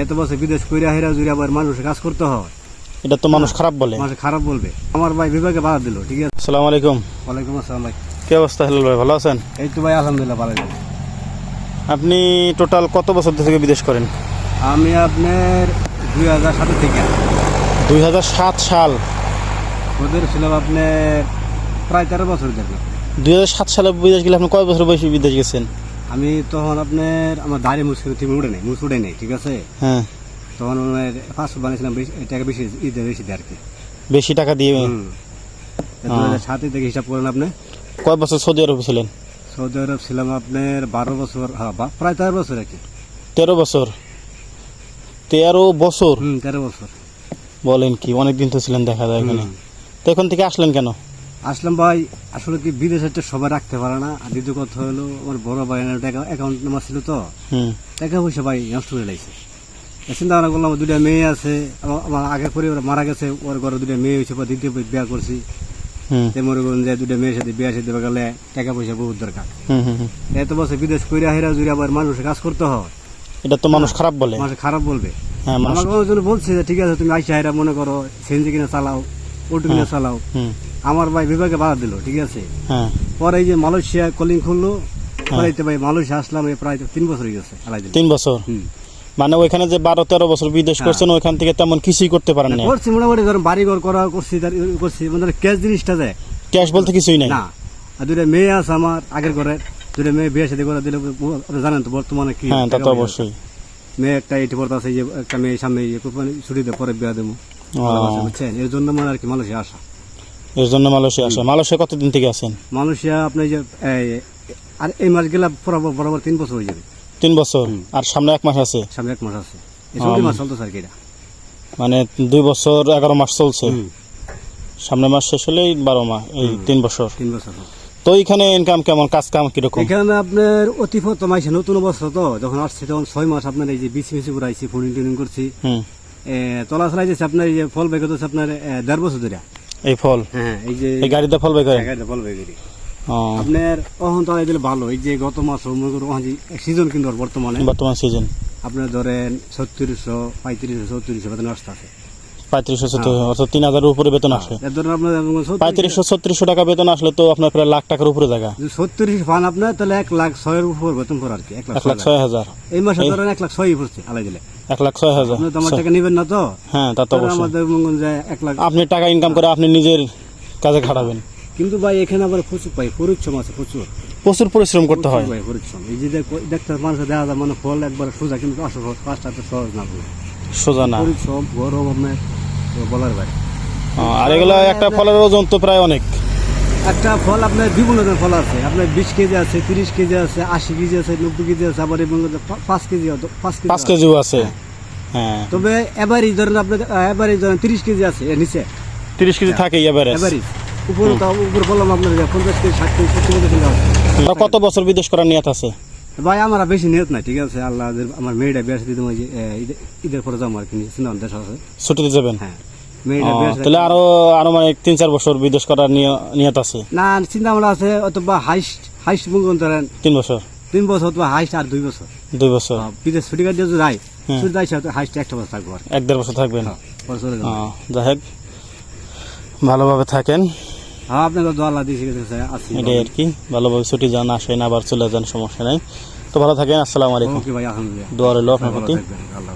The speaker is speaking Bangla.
এত বছর বিদেশ কইরা হেরা জুড়ে আবার মানুষের কাজ করতে হয়। এটা তো মানুষ খারাপ বলে। মানুষ খারাপ বলবে। আমার ভাই বিভাগে বাধা দিল ঠিক আছে? আসসালামু আলাইকুম। ওয়ালাইকুম আসসালাম ভাই। কি অবস্থা হেলাল ভাই ভালো আছেন? এই তো ভাই আলহামদুলিল্লাহ ভালো আছি। আপনি টোটাল কত বছর থেকে বিদেশ করেন? আমি আপনার দুই হাজার সাতের থেকে। দুই হাজার সাত সাল। ওদের ছিলাম আপনার প্রায় তেরো বছর দেখলাম দুই সালে বিদেশ গেলে আপনি কয় বছর বয়সে বিদেশ গেছেন? আমি তখন আপনার আমার দাঁড়িয়ে মুছ তুমি উড়ে নেই মুছ উড়ে নেই ঠিক আছে? হ্যাঁ। তখন পাঁচশো বানিয়েছিলাম টাকা বেশি ঈদে বেশি দেয় আর কি। বেশি টাকা দিয়ে? দু হাজার সাতে থেকে হিসাব করেন আপনি। কয় বছর সৌদি আরবে ছিলেন? সৌদি আরব ছিলাম আপনার বারো বছর হ্যাঁ প্রায় তেরো বছর আর কি। তেরো বছর? তেরো বছর? হুম তেরো বছর। বলেন কি অনেক দিন তো ছিলেন দেখা যায় এখানে। তো এখন থেকে আসলেন কেন? আসলাম ভাই আসলে কি বিদেশে তো সবাই রাখতে পারে না। আর দ্বিতীয় কথা হলো আমার বড় ভাই অ্যাকাউন্ট নাম্বার ছিল তো। টাকা পয়সা ভাই নষ্ট করে লাগছে চিন্তা ভাবনা করলাম দুটা মেয়ে আছে আমার- আমার আগে পরিবার মারা গেছে ওর ঘরে দুটা মেয়ে হয়েছে বা দ্বিতীয় বিয়া করছি। মনে করুন যে দুটা মেয়ের সাথে বিয়া সাথে গেলে টাকা পয়সা বহুত দরকার। এত বছর বিদেশ কইরা হেরা জুড়ে আবার মানুষের কাজ করতে হয় এটা তো মানুষ খারাপ বলে। মানুষ খারাপ বলবে। হ্যাঁ মানুষ বলছে যে ঠিক আছে তুমি আইসা হেরা মনে করো সেনজি কিনে চালাও অটো কিনে চালাও। হুম। আমার ভাই বিভাগে বাধা দিল ঠিক আছে? হ্যাঁ। পরে এই যে মালয়েশিয়া কলিং খুললো পরে ভাই মালয়েশিয়া আসলাম প্রায় তিন বছর হয়ে গেছে তিন বছর? মানে ওইখানে যে বারো তেরো বছর বিদেশ হ্যাঁ। করছেন ওইখান থেকে তেমন কিছুই করতে পারেন না করছি মোটামুটি ধরুন বাড়ি ঘর করা করছি করছি মানে ক্যাশ জিনিসটা দেয়। ক্যাশ বলতে কিছুই নাই? না। আর দুটা মেয়ে আছে আমার আগের ঘরে দুটা মেয়ে বিয়ে সাথে করে দিলে জানেন তো বর্তমানে কি হ্যাঁ তা তো অবশ্যই। মেয়ে একটা এইটি পড়তে আছে যে একটা মেয়ে সামনে ছুটিতে পরে বিয়া দেবো। বুঝছেন? এর জন্য মানে আর কি মালয়েশিয়া আসা। এর জন্য মালয়েশিয়া আসে। মালয়েশিয়া কতদিন থেকে আছেন? মালয়েশিয়া আপনি যে আর এই মাস গেলে বরাবর বরাবর তিন বছর হয়ে যাবে। তিন বছর? আর সামনে এক মাস আছে? সামনে এক মাস আছে। চলতি। মাস এটা। মানে দুই বছর এগারো মাস চলছে? সামনে মাস শেষ হলেই বারো মাস এই তিন বছর। তিন বছর তো এখানে ইনকাম কেমন কাজ কাম কীরকম? এখানে আপনার অতি প্রথম আইসে নতুন অবস্থা তো যখন আসছে তখন ছয় মাস আপনার এই যে বিসি করে আইসি ফোন টিউনিং করছি তলা চলাই যাচ্ছে আপনার এই যে ফল বেগত আপনার দেড় বছর ধরে। এই ফল? হ্যাঁ এই যে এই গাড়িতে ফল বের করে গাড়িতে ফল বের ও, আপনার অহন তাহলে দিলে ভালো। এই যে গত মাস সিজন কিন্তু বর্তমানে। বর্তমান সিজন আপনার ধরেন ছত্রিশশো পঁয়ত্রিশশো ছত্রিশশো আসতে আছে পঁয়ত্রিশশো অর্থাৎ তিন হাজারের উপরে বেতন আসে। পঁয়ত্রিশশো ছত্রিশশো টাকা বেতন আসলে তো আপনার প্রায় লাখ টাকার উপরে জায়গা। ছত্রিশ পান আপনার তাহলে এক লাখ ছয়ের উপর বেতন পড়ে আর কি এক লাখ ছয় হাজার। এই মাসে ধরেন এক লাখ পড়ছে আলাই দিলে। এক লাখ ছয় হাজার। আমার টাকা নেবেন না তো? হ্যাঁ তা তো অবশ্যই। এক লাখ আপনি টাকা ইনকাম করে আপনি নিজের কাজে খাটাবেন। কিন্তু ভাই এখানে আবার প্রচুর পাই পরিশ্রম আছে প্রচুর। প্রচুর পরিশ্রম করতে হয়। ভাই পরিশ্রম। এই যে দেখতে মানুষের দেখা যায় মানে ফল একবার সোজা কিন্তু অসহজ কাজটা তো সহজ না সোজা না। পরিশ্রম গরম আপনার বলার আর এগুলো একটা ফলের ওজন তো প্রায় অনেক। একটা ফল আপনার বিভিন্ন ধরনের ফল আছে। আপনার বিশ কেজি আছে তিরিশ কেজি আছে আশি কেজি আছে নব্বই কেজি আছে আবার এবং পাঁচ কেজি পাঁচ কেজি পাঁচ। কেজিও আছে। হ্যাঁ। তবে এভারেজ ধরেন আপনার এভারেজ ধরেন তিরিশ কেজি আছে এর নিচে। তিরিশ কেজি থাকে এভারেজ এভারেজ উপরে উপরে বললাম আপনার পঞ্চাশ কেজি ষাট কেজি সত্তর কেজি কত বছর বিদেশ করার নিয়ত আছে? ভাই আমার বেশি নিয়ত নাই ঠিক আছে? আল্লাহ আমার মেয়েটা বিয়ে সাথে দিতে যে ঈদের পরে যাব আর কি চিন্তা দেশ আছে। ছুটিতে যাবেন? হ্যাঁ। তাহলে আরও আরও মানে তিন চার বছর বিদেশ করার নিয়ত আছে? না চিন্তা ভাবনা আছে অথবা হাইস্ট হাইস্ট ধরেন তিন বছর? তিন বছর অথবা হাইস্ট আর দুই বছর। দুই বছর? বিদেশ ছুটি কাটিয়ে যদি যাই ছুটি যাই হাইস্ট একটা বছর থাকব এক দেড় বছর থাকবেন? হ্যাঁ, যাই হোক ভালোভাবে থাকেন। হ্যাঁ আপনাকে দোয়া আল্লাহ আছি। এটাই আর কি। ভালোভাবে ছুটি যান আসেন আবার চলে যান সমস্যা নাই। তো ভালো থাকেন আসসালামু আলাইকুম। দোয়া রইল আপনার প্রতি। আল্লাহ।